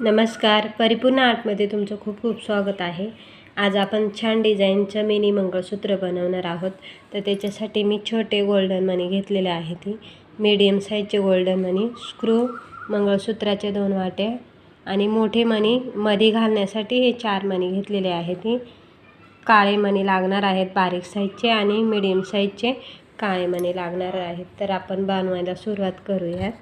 नमस्कार परिपूर्ण आर्टमध्ये तुमचं खूप खूप स्वागत आहे. आज आपण छान डिझाईनचं मिनी मंगळसूत्र बनवणार आहोत. तर त्याच्यासाठी मी छोटे गोल्डन मनी घेतलेले आहे ती. मीडियम साईजचे गोल्डन मनी स्क्रू मंगळसूत्राचे दोन वाटे आणि मोठे मनी मध्ये घालण्यासाठी हे चार मणी घेतलेले आहे ती. काळे मणी लागणार आहेत बारीक साईजचे आणि मीडियम साईजचे काळे मणी लागणार आहेत. तर आपण बनवायला सुरुवात करूयात.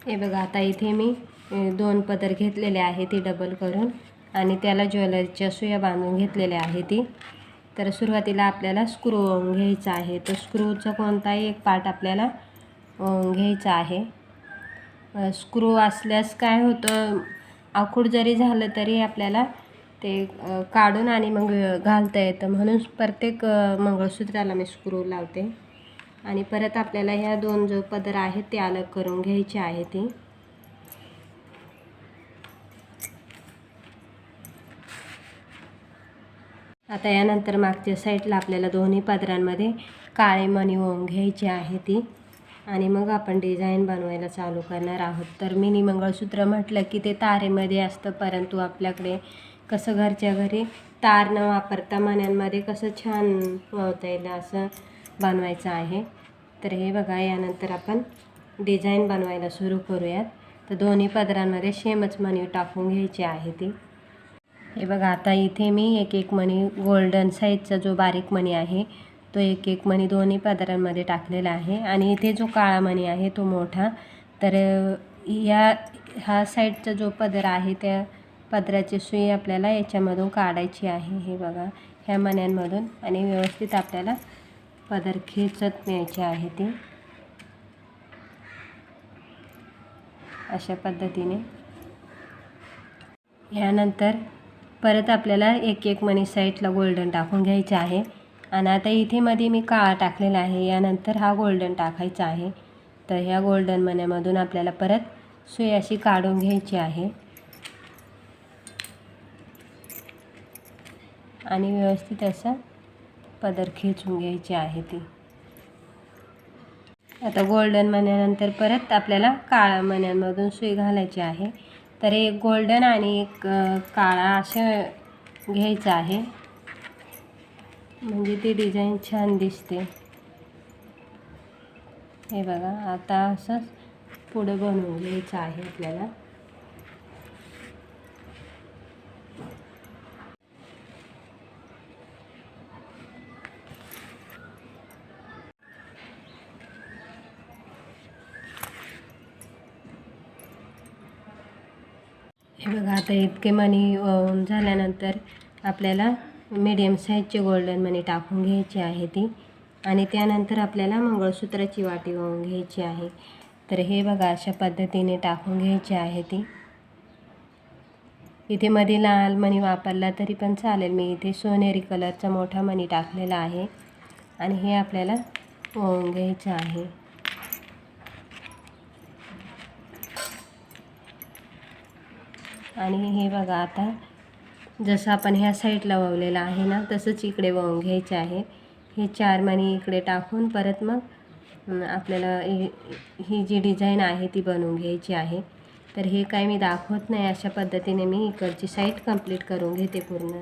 हे बघा आता इथे मी दोन पदर घेतलेले आहे ती डबल करून आणि त्याला ज्वेलरीच्या सुया बांधून घेतलेल्या आहे ती. तर सुरुवातीला आपल्याला स्क्रू घ्यायचा आहे. तर स्क्रूचा कोणताही एक पार्ट आपल्याला घ्यायचा आहे. स्क्रू असल्यास काय होतं आखूड जरी झालं तरी आपल्याला ते काढून आणि मग घालता येतं. म्हणून प्रत्येक मंगळसूत्राला मी स्क्रू लावते. आणि परत आपल्याला ह्या दोन जो पदर आहेत ते अलग करून घ्यायचे आहे ती. आता यानंतर मागच्या साईडला आपल्याला दोन्ही पदरांमध्ये काळे मणी होऊन घ्यायची आहे ती. आणि मग आपण डिझाईन बनवायला चालू करणार आहोत. तर मिनी मंगळसूत्र म्हटलं की ते तारेमध्ये असतं परंतु आपल्याकडे कसं घरच्या घरी तार न वापरता मण्यांमध्ये कसं छान होता येईल असं बनवायचं आहे. तर हे बघा यानंतर आपण डिझाईन बनवायला सुरू करूयात. तर दोन्ही पदरांमध्ये शेमच मणी टाकून घ्यायची आहे ती. हे बघा आता इथे मी एक एक मणी गोल्डन साईजचा जो बारीक मणी आहे तो एक एक मणी दोन्ही पदरांमध्ये टाकलेला आहे. आणि इथे जो काळा मणी आहे तो मोठा. तर या हा साईडचा जो पदर आहे त्या पदराची सुई आपल्याला याच्यामधून काढायची आहे. हे बघा ह्या मण्यांमधून. आणि व्यवस्थित आपल्याला पदर खेचत न्यायची आहे ती. अशा पद्धतीने. यानंतर परत आपल्याला एक एक मनी साईडला गोल्डन टाकून घ्यायचं आहे. आणि आता इथे मध्ये मी काळा टाकलेला आहे. यानंतर हा गोल्डन टाकायचा आहे. तर ह्या गोल्डन मण्यामधून आपल्याला परत सुई अशी काढून घ्यायची आहे. आणि व्यवस्थित असं पदर खेचून घ्यायची आहे ती. आता गोल्डन मण्यानंतर परत आपल्याला काळा मण्यांमधून सुई घालायची आहे. तर एक गोल्डन आणि एक काळा असं घ्यायचं आहे. म्हणजे ती डिझाईन छान दिसते. हे बघा आता असंच पुढं बनवून घ्यायचं आहे आपल्याला हे बघा आता इतके मनी वाहून झाल्यानंतर आपल्याला मीडियम साईजचे गोल्डन मनी टाकून घ्यायची आहे ती. आणि त्यानंतर आपल्याला मंगळसूत्राची वाटी वाहून घ्यायची आहे. तर हे बघा अशा पद्धतीने टाकून घ्यायची आहे ती. इथे मध्ये लाल मणी वापरला तरी पण चालेल. मी इथे सोनेरी कलरचा मोठा मणी टाकलेला आहे. आणि हे आपल्याला वाहून घ्यायचं आहे. आणि हे बघा आता जसं आपण ह्या साईडला वळलेलं आहे ना तसंच इकडे वळून घ्यायचे आहे. हे चार मणी इकडे टाकून परत मग आपल्याला ही ही जी डिझाईन आहे ती बनवून घ्यायची आहे. तर हे काय मी दाखवत नाही अशा पद्धतीने मी इकडची साईड कंप्लीट करून घेते पूर्ण.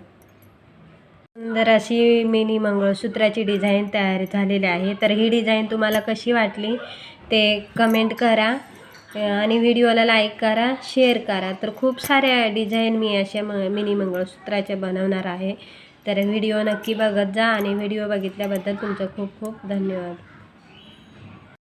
सुंदर अशी मिनी मंगळसूत्राची डिझाईन तयार झालेली आहे. तर ही डिझाईन तुम्हाला कशी वाटली ते कमेंट करा. आणि व्हिडिओला लाईक करा शेअर करा. तर खूप साऱ्या डिझाईन मी अशा म मिनी मंगळसूत्राच्या बनवणार आहे. तर व्हिडिओ नक्की बघत जा आणि व्हिडिओ बघितल्याबद्दल तुमचं खूप खूप धन्यवाद.